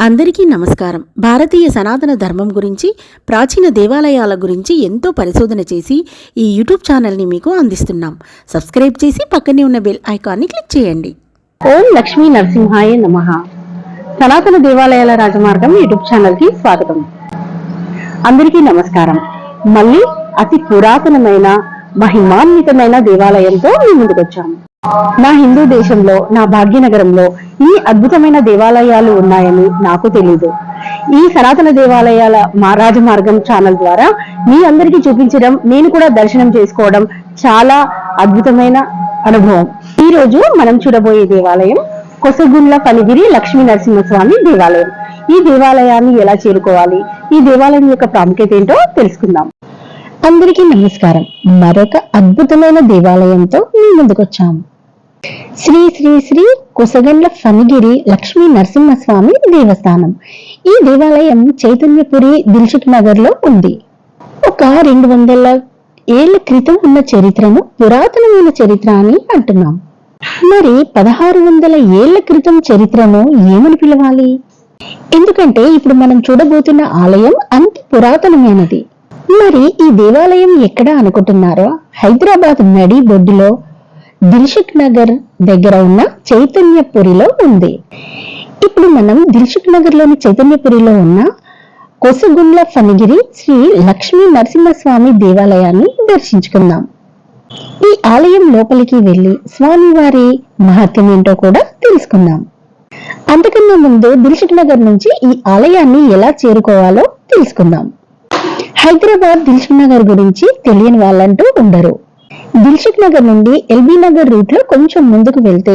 అందరికీ నమస్కారం. భారతీయ సనాతన ధర్మం గురించి ప్రాచీన దేవాలయాల గురించి ఎంతో పరిశోధన చేసి ఈ యూట్యూబ్ ఛానల్ని మీకు అందిస్తున్నాం. సబ్స్క్రైబ్ చేసి పక్కనే ఉన్న బెల్ ఐకాన్ని క్లిక్ చేయండి. ఓం లక్ష్మీ నరసింహాయ నమ. సనాతన దేవాలయాల రాజమార్గం యూట్యూబ్ ఛానల్కి స్వాగతం. అందరికీ నమస్కారం. మళ్ళీ అతి పురాతనమైన మహిమాన్వితమైన దేవాలయంతో మీ ముందుకొచ్చాము. నా హిందూ దేశంలో నా భాగ్యనగరంలో ఈ అద్భుతమైన దేవాలయాలు ఉన్నాయని నాకు తెలీదు. ఈ సనాతన దేవాలయాల రాజమార్గం ఛానల్ ద్వారా మీ అందరికీ చూపించడం నేను కూడా దర్శనం చేసుకోవడం చాలా అద్భుతమైన అనుభవం. ఈ రోజు మనం చూడబోయే దేవాలయం కొసగుండ్ల పనిగిరి లక్ష్మీ నరసింహస్వామి దేవాలయం. ఈ దేవాలయాన్ని ఎలా చేరుకోవాలి? ఈ దేవాలయం యొక్క ప్రాముఖ్యత ఏంటో తెలుసుకుందాం. అందరికీ నమస్కారం. మరొక అద్భుతమైన దేవాలయంతో మీ ముందుకొచ్చాము. శ్రీ శ్రీ శ్రీ కొసగండ్ల ఫణిగిరి లక్ష్మీ నరసింహస్వామి దేవస్థానం. ఈ దేవాలయం చైతన్యపురి దిల్షుక్ నగర్లో ఉంది. ఒక రెండు వందల ఏళ్ళ క్రితం ఉన్న చరిత్రను పురాతనమైన చరిత్ర అని అంటున్నాం. మరి పదహారు వందల ఏళ్ళ క్రితం చరిత్రను ఏమని పిలవాలి? ఎందుకంటే ఇప్పుడు మనం చూడబోతున్న ఆలయం అంత పురాతనమైనది. మరి ఈ దేవాలయం ఎక్కడ అనుకుంటున్నారో హైదరాబాద్ నడి బొడ్డులో దిల్షుక్ నగర్ దగ్గర ఉన్న చైతన్యపురిలో ఉంది. ఇప్పుడు మనం దిల్షుక్ నగర్లోని చైతన్యపురిలో ఉన్న కొసగుండ్ల ఫణిగిరి శ్రీ లక్ష్మీ నరసింహస్వామి దేవాలయాన్ని దర్శించుకుందాం. ఈ ఆలయం లోపలికి వెళ్ళి స్వామివారి మహత్యం ఏంటో కూడా తెలుసుకుందాం. అంతకన్నా ముందు దిల్షుక్ నగర్ నుంచి ఈ ఆలయాన్ని ఎలా చేరుకోవాలో తెలుసుకుందాం. హైదరాబాద్ దిల్షుక్ నగర్ గురించి తెలియని వాళ్ళంటూ ఉండరు. దిల్సుఖ్ నగర్ నుండి ఎల్బీ నగర్ రూట్లో కొంచెం ముందుకు వెళ్తే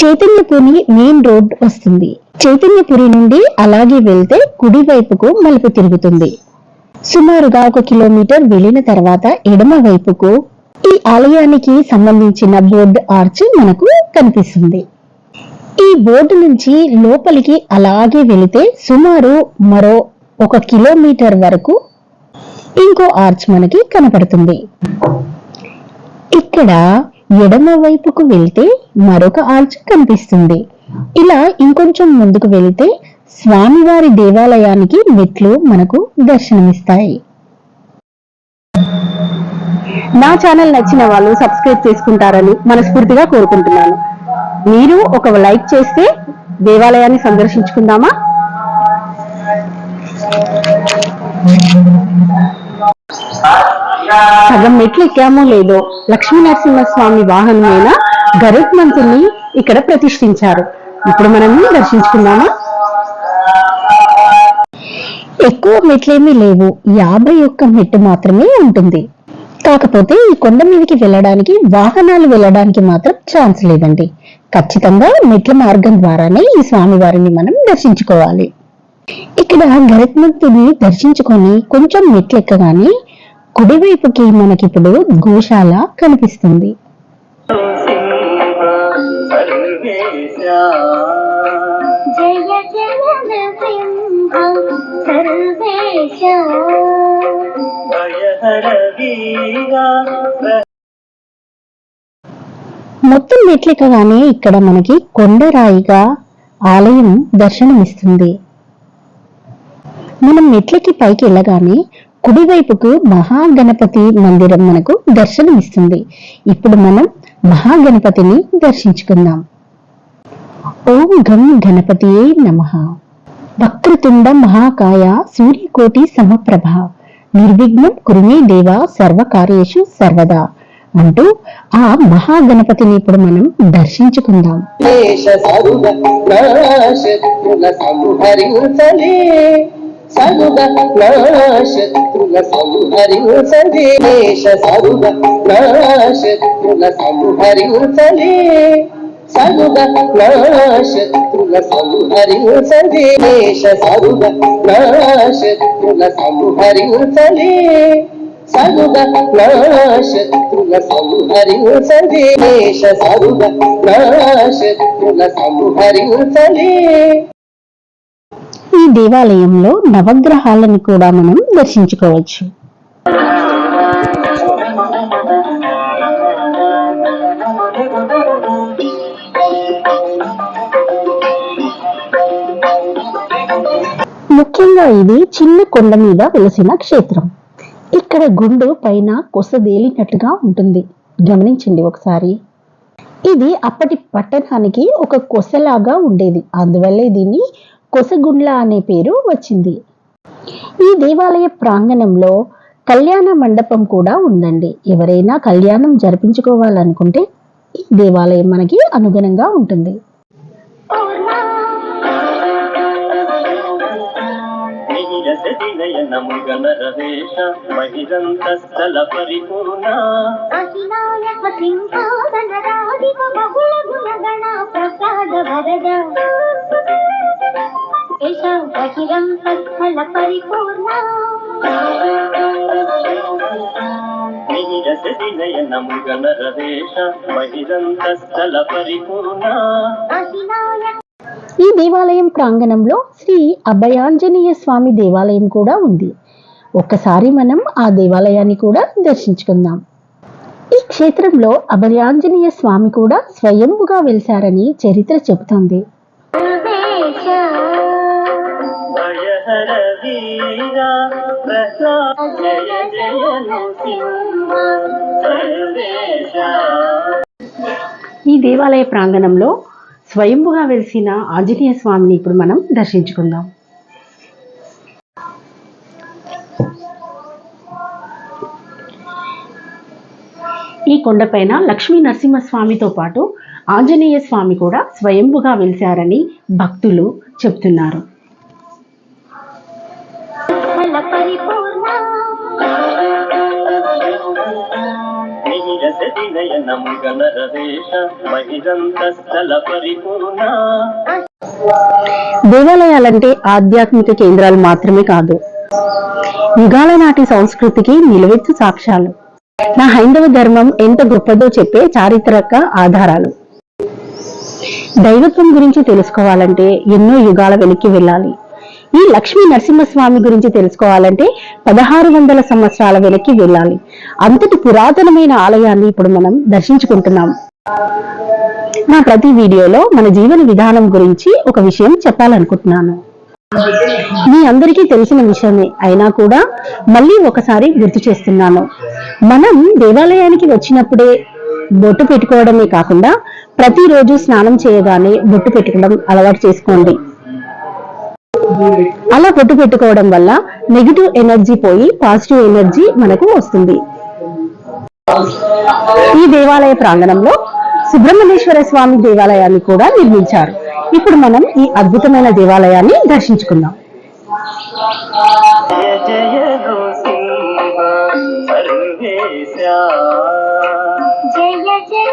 చైతన్యపురి మెయిన్ రోడ్ వస్తుంది. చైతన్యపురి నుండి అలాగే వెళ్తే కుడి వైపుకు మలుపు తిరుగుతుంది. సుమారుగా ఒక కిలోమీటర్ వెళ్ళిన తర్వాత ఎడమ వైపుకు ఈ ఆలయానికి సంబంధించిన బోర్డు ఆర్చ్ మనకు కనిపిస్తుంది. ఈ బోర్డు నుంచి లోపలికి అలాగే వెళితే సుమారు మరో ఒక కిలోమీటర్ వరకు ఇంకో ఆర్చ్ మనకి కనపడుతుంది. ఇక్కడ ఎడమ వైపుకు వెళ్తే మరొక ఆర్చ్ కనిపిస్తుంది. ఇలా ఇంకొంచెం ముందుకు వెళ్తే స్వామివారి దేవాలయానికి మెట్లు మనకు దర్శనమిస్తాయి. నా ఛానల్ నచ్చిన వాళ్ళు సబ్స్క్రైబ్ చేసుకుంటారని మనస్ఫూర్తిగా కోరుకుంటున్నాను. మీరు ఒక లైక్ చేస్తే దేవాలయాన్ని సందర్శించుకుందామా? సగం మెట్లు ఎక్కామో లేదో లక్ష్మీ నరసింహస్వామి వాహనమైన గరుత్మంతుని ఇక్కడ ప్రతిష్ఠించారు. ఇప్పుడు మనం దర్శించుకుందామా? ఎక్కువ మెట్లేమీ లేవు. యాభై ఒక్క మెట్టు మాత్రమే ఉంటుంది. కాకపోతే ఈ కొండ మీదకి వెళ్ళడానికి వాహనాలు వెళ్ళడానికి మాత్రం ఛాన్స్ లేదండి. ఖచ్చితంగా మెట్ల మార్గం ద్వారానే ఈ స్వామివారిని మనం దర్శించుకోవాలి. ఇక్కడ గరత్మంతుని దర్శించుకొని కొంచెం మెట్లు ఎక్కగానే కుడివైపుకి మనకిప్పుడు గోశాల కనిపిస్తుంది. మొత్తం మెట్లెక్కగానే ఇక్కడ మనకి కొండరాయిగా ఆలయం దర్శనమిస్తుంది. మనం మెట్లకి పైకి వెళ్ళగానే కుడివైపుకు మహాగణపతి మందిరం మనకు దర్శనమిస్తుంది. ఇప్పుడు మనం మహాగణపతిని దర్శించుకుందాం. ఓం గం గణపతియే నమ. వక్రతుండ మహాకాయ సూర్యకోటి సమప్రభ. నిర్విఘ్నం కురుమే దేవ సర్వకార్యేషు సర్వదా అంటూ ఆ మహాగణపతిని ఇప్పుడు మనం దర్శించుకుందాం. దేశ సరుగ శత్రుల సంహరించలే సరుగ శత్రుల సంహరించలే దేశ సరుగ శత్రుల సంహరించలే సరుగ శత్రుల సంహరించలే దేశ సరుగ శత్రుల సంహరించలే సరుగ శత్రుల శత్రుల సంహరించలే ఈ దేవాలయంలో నవగ్రహాలను కూడా మనం దర్శించుకోవచ్చు. ముఖ్యంగా ఇది చిన్న కొండ మీద వెలిసిన క్షేత్రం. ఇక్కడ గుండు పైన కొసదేలినట్టుగా ఉంటుంది. గమనించండి ఒకసారి. ఇది అప్పటి పట్టణానికి ఒక కొసలాగా ఉండేది. అందువల్లే దీన్ని కొసగుండ్ల అనే పేరు వచ్చింది. ఈ దేవాలయ ప్రాంగణంలో కళ్యాణ మండపం కూడా ఉందండి. ఎవరైనా కళ్యాణం జరిపించుకోవాలనుకుంటే ఈ దేవాలయం మనకి అనుగుణంగా ఉంటుంది. నీరసతి నయనముగన రవేష మహిరంతస్థల పరిపూర్ణ అఖిలాయక సింహాసన రాధిక బహుళ గుణగణ ప్రసాద వరద ఏష తస్థల పరిపూర్ణ ఈ దేవాలయం ప్రాంగణంలో శ్రీ అభయాంజనేయ స్వామి దేవాలయం కూడా ఉంది. ఒక్కసారి మనం ఆ దేవాలయాన్ని కూడా దర్శించుకుందాం. ఈ క్షేత్రంలో అభయాంజనేయ స్వామి కూడా స్వయంగా వెలిశారని చరిత్ర చెబుతోంది. ఈ దేవాలయ ప్రాంగణంలో స్వయంభుగా వెలిసిన ఆంజనేయ స్వామిని ఇప్పుడు మనం దర్శించుకుందాం. ఈ కొండపైన లక్ష్మీ నరసింహస్వామితో పాటు ఆంజనేయ స్వామి కూడా స్వయంభుగా వెలిశారని భక్తులు చెప్తున్నారు. పరిపూర్ణ దేవాలయాలంటే ఆధ్యాత్మిక కేంద్రాలు మాత్రమే కాదు యుగాల నాటి సంస్కృతికి నిలువెత్తు సాక్ష్యాలు. నా హైందవ ధర్మం ఎంత గొప్పదో చెప్పే చారిత్రక ఆధారాలు. దైవత్వం గురించి తెలుసుకోవాలంటే ఎన్నో యుగాల వెనక్కి వెళ్ళాలి. ఈ లక్ష్మీ నరసింహస్వామి గురించి తెలుసుకోవాలంటే పదహారు వందల సంవత్సరాల వెనక్కి వెళ్ళాలి. అంతటి పురాతనమైన ఆలయాన్ని ఇప్పుడు మనం దర్శించుకుంటున్నాం. నా ప్రతి వీడియోలో మన జీవన విధానం గురించి ఒక విషయం చెప్పాలనుకుంటున్నాను. మీ అందరికీ తెలిసిన విషయమే అయినా కూడా మళ్ళీ ఒకసారి గుర్తు చేస్తున్నాను. మనం దేవాలయానికి వచ్చినప్పుడే బొట్టు పెట్టుకోవడమే కాకుండా ప్రతిరోజు స్నానం చేయగానే బొట్టు పెట్టుకోవడం అలవాటు చేసుకోండి. అలా బొట్టు పెట్టుకోవడం వల్ల నెగిటివ్ ఎనర్జీ పోయి పాజిటివ్ ఎనర్జీ మనకు వస్తుంది. ఈ దేవాలయ ప్రాంగణంలో సుబ్రహ్మణ్యేశ్వర స్వామి దేవాలయాన్ని కూడా నిర్మించారు. ఇప్పుడు మనం ఈ అద్భుతమైన దేవాలయాన్ని దర్శించుకుందాం. జయ జయ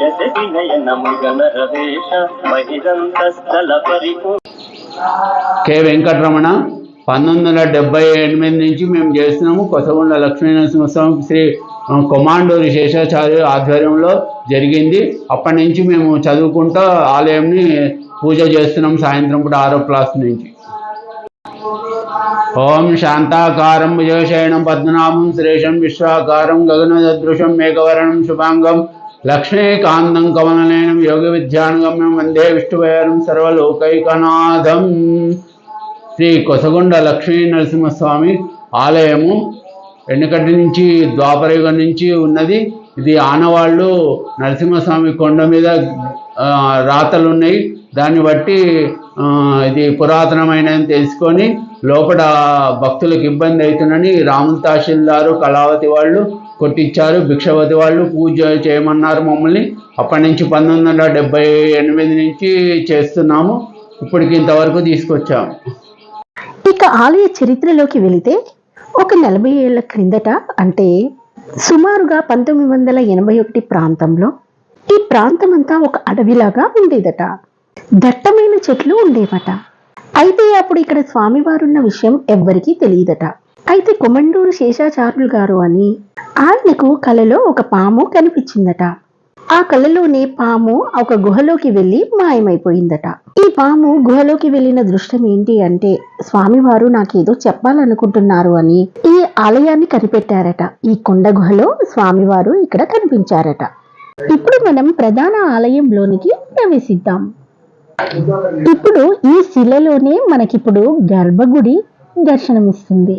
నీరసతి నయనముగన బహిరంత స్థల పరిపూర్ణ కె వెంకటరమణ పంతొమ్మిది వందల డెబ్బై ఎనిమిది నుంచి మేము చేస్తున్నాము కొత్తగొండ లక్ష్మీ నరసింహస్వామి శ్రీ కొమాండూరి శేషాచార్య ఆధ్వర్యంలో జరిగింది. అప్పటి నుంచి మేము చదువుకుంటూ ఆలయంని పూజ చేస్తున్నాం సాయంత్రం కూడా ఆరో క్లాస్ నుంచి. ఓం శాంతాకారం భుజశయనం పద్మనాభం శ్రేషం విశ్వాకారం గగనదృశం మేఘవరణం శుభాంగం లక్ష్మీకాంతం కమలనయనం యోగ విద్యానుగమ్యం వందే విష్ణువైరం సర్వలోకైకనాథం. శ్రీ కొసగొండ లక్ష్మీ నరసింహస్వామి ఆలయము వెనుకటి నుంచి ద్వాపరయుగం నుంచి ఉన్నది. ఇది ఆనవాళ్ళు నరసింహస్వామి కొండ మీద రాతలు ఉన్నాయి దాన్ని బట్టి ఇది పురాతనమైనది తెలుసుకొని లోపల భక్తులకు ఇబ్బంది అవుతుందని రాముల్ తహసీల్దారు కళావతి వాళ్ళు కొట్టించారు. భిక్షవతి వాళ్ళు పూజ చేయమన్నారు మమ్మల్ని. అప్పటి నుంచి పంతొమ్మిది వందల డెబ్బై ఎనిమిది నుంచి చేస్తున్నాము. ఇప్పటికి ఇంతవరకు తీసుకొచ్చాము ఇక ఆలయ చరిత్రలోకి వెళితే ఒక నలభై ఏళ్ళ క్రిందట అంటే సుమారుగా పంతొమ్మిది వందల ఎనభై ఒకటి ప్రాంతంలో ఈ ప్రాంతం అంతా ఒక అడవిలాగా ఉండేదట. దట్టమైన చెట్లు ఉండేవట. అయితే అప్పుడు ఇక్కడ స్వామివారున్న విషయం ఎవ్వరికీ తెలియదట. అయితే కొమండూరు శేషాచార్యులు గారు అని ఆయనకు కలలో ఒక పాము కనిపించిందట. ఆ కలలోనే పాము ఒక గుహలోకి వెళ్ళి మాయమైపోయిందట. ఈ పాము గుహలోకి వెళ్ళిన దృష్టం ఏంటి అంటే స్వామివారు నాకేదో చెప్పాలనుకుంటున్నారు అని ఈ ఆలయాన్ని కనిపెట్టారట. ఈ కొండ గుహలో స్వామివారు ఇక్కడ కనిపించారట. ఇప్పుడు మనం ప్రధాన ఆలయంలోనికి ప్రవేశిద్దాం. ఇప్పుడు ఈ శిలలోనే మనకిప్పుడు గర్భగుడి దర్శనమిస్తుంది.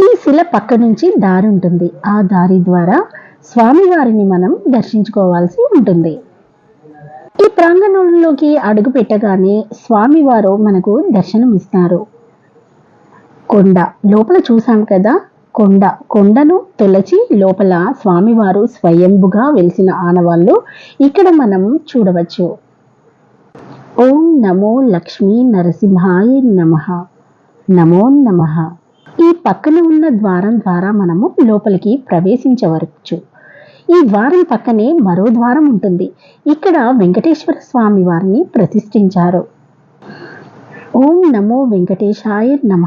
ఈ శిల పక్క నుంచి దారి ఉంటుంది. ఆ దారి ద్వారా స్వామివారిని మనం దర్శించుకోవాల్సి ఉంటుంది. ఈ ప్రాంగణంలోకి అడుగు పెట్టగానే స్వామివారు మనకు దర్శనం ఇస్తారు కొండ. లోపల చూసాం కదా? కొండ. కొండను తొలచి లోపల స్వామివారు స్వయంభుగా వెలిసిన ఆనవాళ్ళు ఇక్కడ మనం చూడవచ్చు. ఓం నమో లక్ష్మీ నరసింహాయ నమః. నమో నమః. ఈ పక్కన ఉన్న ద్వారం ద్వారా మనము లోపలికి ప్రవేశించవచ్చు. ఈ ద్వారం పక్కనే మరో ద్వారం ఉంటుంది. ఇక్కడ వెంకటేశ్వర స్వామి వారిని ప్రతిష్ఠించారు. ఓం నమో వెంకటేశాయ నమ.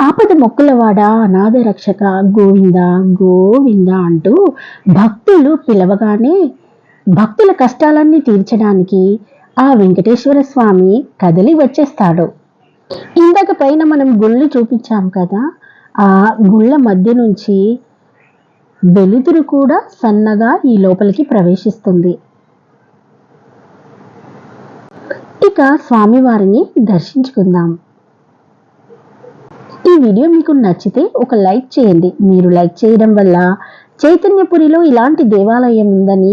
ఆపద మొక్కులవాడ అనాథ రక్షక గోవింద గోవింద అంటూ భక్తులు పిలవగానే భక్తుల కష్టాలన్నీ తీర్చడానికి ఆ వెంకటేశ్వర స్వామి కదిలి వచ్చేస్తాడు. ఇంత పైన మనం గుళ్ళు చూపించాం కదా ఆ గుళ్ళ మధ్య నుంచి వెలుతురు కూడా సన్నగా ఈ లోపలికి ప్రవేశిస్తుంది. ఇక స్వామివారిని దర్శించుకుందాం. ఈ వీడియో మీకు నచ్చితే ఒక లైక్ చేయండి. మీరు లైక్ చేయడం వల్ల చైతన్యపురిలో ఇలాంటి దేవాలయం ఉందని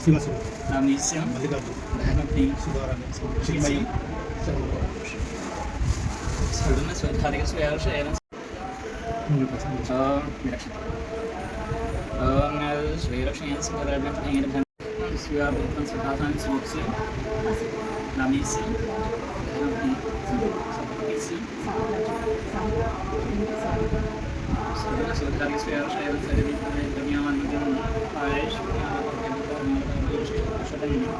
చాలా మందికి తెలుస్తుంది también.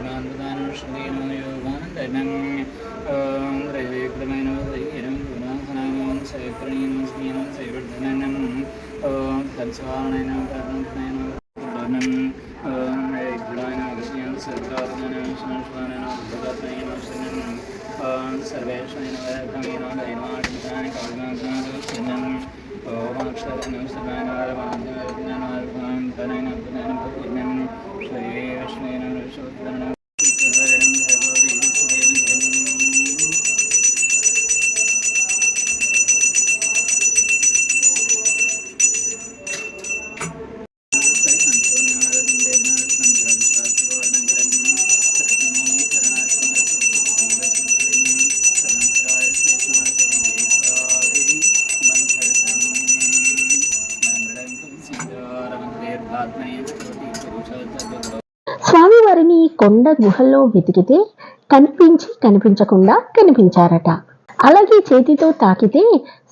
శయనరకాణ్యం సర్వాంతదానం శ్రీనం యోగానందనం ఓం త్రైవేక్రమైన వైరం గుణాహనాయం సైప్రణీయం స్మీనం సైవర్ధనం ఓం తత్స్వారణైన కర్ణైన వర్ణం ఓం ఓం అక్షరం సదాన తనైన కొండ గుహల్లో వెతికితే కనిపించి కనిపించకుండా కనిపించారట. అలాగే చేతితో తాకితే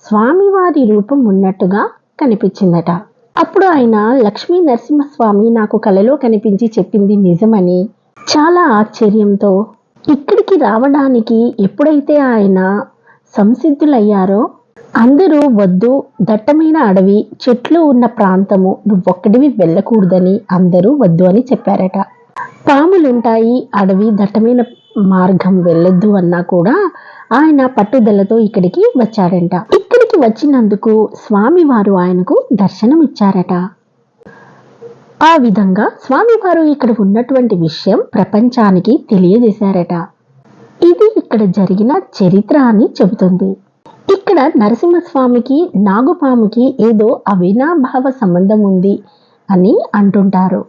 స్వామివారి రూపం ఉన్నట్టుగా కనిపించిందట. అప్పుడు ఆయన లక్ష్మీ నరసింహస్వామి నాకు కలలో కనిపించి చెప్పింది నిజమని చాలా ఆశ్చర్యంతో ఇక్కడికి రావడానికి ఎప్పుడైతే ఆయన సంసిద్ధులయ్యారో అందరూ వద్దు దట్టమైన అడవి చెట్లు ఉన్న ప్రాంతము నువ్వొక్కడివి వెళ్ళకూడదని అందరూ వద్దు అని చెప్పారట. పాములుంటాయి అడవి దట్టమైన మార్గం వెళ్ళొద్దు అన్నా కూడా ఆయన పట్టుదలతో ఇక్కడికి వచ్చాడంట ఇక్కడికి వచ్చినందుకు స్వామివారు ఆయనకు దర్శనం ఇచ్చారట ఆ విధంగా స్వామివారు ఇక్కడ ఉన్నటువంటి విషయం ప్రపంచానికి తెలియజేశారట. ఇది ఇక్కడ జరిగిన చరిత్ర అని చెబుతుంది. ఇక్కడ నరసింహస్వామికి నాగుపాముకి ఏదో అవినాభావ సంబంధం ఉంది అని అంటుంటారు.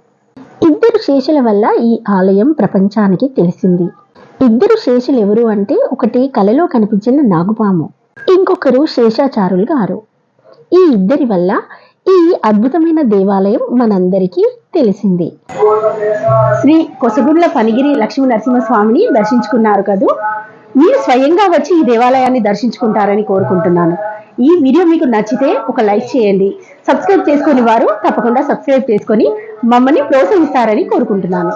ఇద్దరు శేషుల వల్ల ఈ ఆలయం ప్రపంచానికి తెలిసింది. ఇద్దరు శేషులు ఎవరు అంటే ఒకటి కలలో కనిపించిన నాగుపాము ఇంకొకరు శేషాచారులు గారు. ఈ ఇద్దరి వల్ల ఈ అద్భుతమైన దేవాలయం మనందరికీ తెలిసింది. శ్రీ కొసగుడ్ల పనిగిరి లక్ష్మీ నరసింహస్వామిని దర్శించుకున్నారు కదూ? మీరు స్వయంగా వచ్చి ఈ దేవాలయాన్ని దర్శించుకుంటారని కోరుకుంటున్నాను. ఈ వీడియో మీకు నచ్చితే ఒక లైక్ చేయండి. సబ్స్క్రైబ్ చేసుకుని వారు తప్పకుండా సబ్స్క్రైబ్ చేసుకొని మమ్మల్ని ప్రోత్సహిస్తారని కోరుకుంటున్నాను.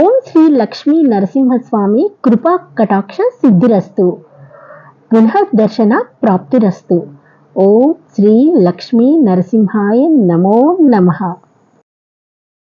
ఓం శ్రీ లక్ష్మీ నరసింహస్వామి కృపా కటాక్ష సిద్ధిరస్తు. పునః దర్శన ప్రాప్తిరస్తు. ఓం శ్రీ లక్ష్మీ నరసింహాయ నమో నమః.